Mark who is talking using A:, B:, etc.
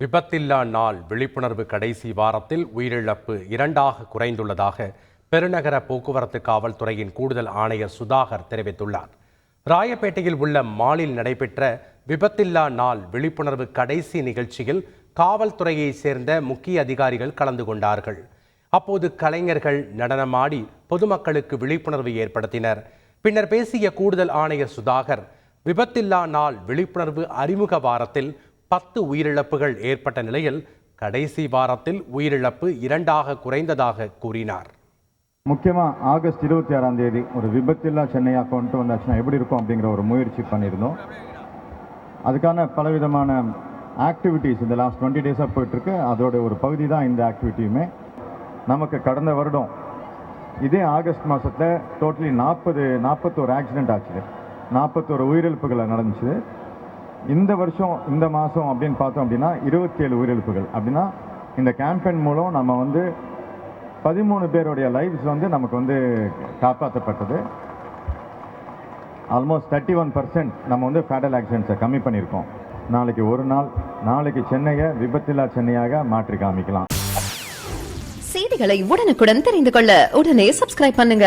A: விபத்தில்லா நாள் விழிப்புணர்வு கடைசி வாரத்தில் உயிரிழப்பு இரண்டாக குறைந்துள்ளதாக பெருநகர போக்குவரத்து காவல்துறையின் கூடுதல் ஆணையர் சுதாகர் தெரிவித்துள்ளார். ராயப்பேட்டையில் உள்ள மாலில் நடைபெற்ற விபத்தில்லா நாள் விழிப்புணர்வு கடைசி நிகழ்ச்சியில் காவல்துறையை சேர்ந்த முக்கிய அதிகாரிகள் கலந்து கொண்டார்கள். அப்போது கலைஞர்கள் நடனமாடி பொதுமக்களுக்கு விழிப்புணர்வு ஏற்படுத்தினர். பின்னர் பேசிய கூடுதல் ஆணையர் சுதாகர் விபத்தில்லா நாள் விழிப்புணர்வு அறிமுக வாரத்தில் பத்து உயிரிழப்புகள் ஏற்பட்ட நிலையில் கடைசி வாரத்தில் உயிரிழப்பு இரண்டாக குறைந்ததாக கூறினார்.
B: முக்கியமாக ஆகஸ்ட் இருபத்தி ஆறாம் தேதி ஒரு விபத்தில்லா சென்னையாக கொண்டு வந்தாச்சுன்னா எப்படி இருக்கும் அப்படிங்கிற ஒரு முயற்சி பண்ணியிருந்தோம். அதுக்கான பலவிதமான ஆக்டிவிட்டீஸ் இந்த லாஸ்ட் டுவெண்ட்டி டேஸாக போயிட்டுருக்கு. அதோட ஒரு பகுதி தான் இந்த ஆக்டிவிட்டியுமே நமக்கு கடந்த வருடம் இதே ஆகஸ்ட் மாதத்தில் டோட்டலி நாற்பது நாற்பத்தோரு ஆக்சிடென்ட் ஆச்சு நாற்பத்தோரு உயிரிழப்புகள் நடந்துச்சு. இந்த வருஷம் இந்த மாதம் அப்படின்னு பார்த்தோம் அப்படின்னா இருபத்தேழு உயிரிழப்புகள். அப்படின்னா இந்த கேம்பெயின் மூலம் நம்ம வந்து பதிமூணு பேருடைய லைஃப்ஸ் வந்து நமக்கு வந்து காப்பாற்றப்பட்டது. ஆல்மோஸ்ட் தேர்ட்டி ஒன் பர்சன்ட் நம்ம வந்து ஃபேடல் ஆக்சிடென்ட்ஸை கம்மி பண்ணியிருக்கோம். நாளைக்கு ஒரு நாள் நாளைக்கு சென்னையை விபத்தில்லா சென்னையாக மாற்றி காமிக்கலாம்.
C: செய்திகளை உடனுக்குடன் தெரிந்து கொள்ள உடனே சப்ஸ்கிரைப் பண்ணுங்க.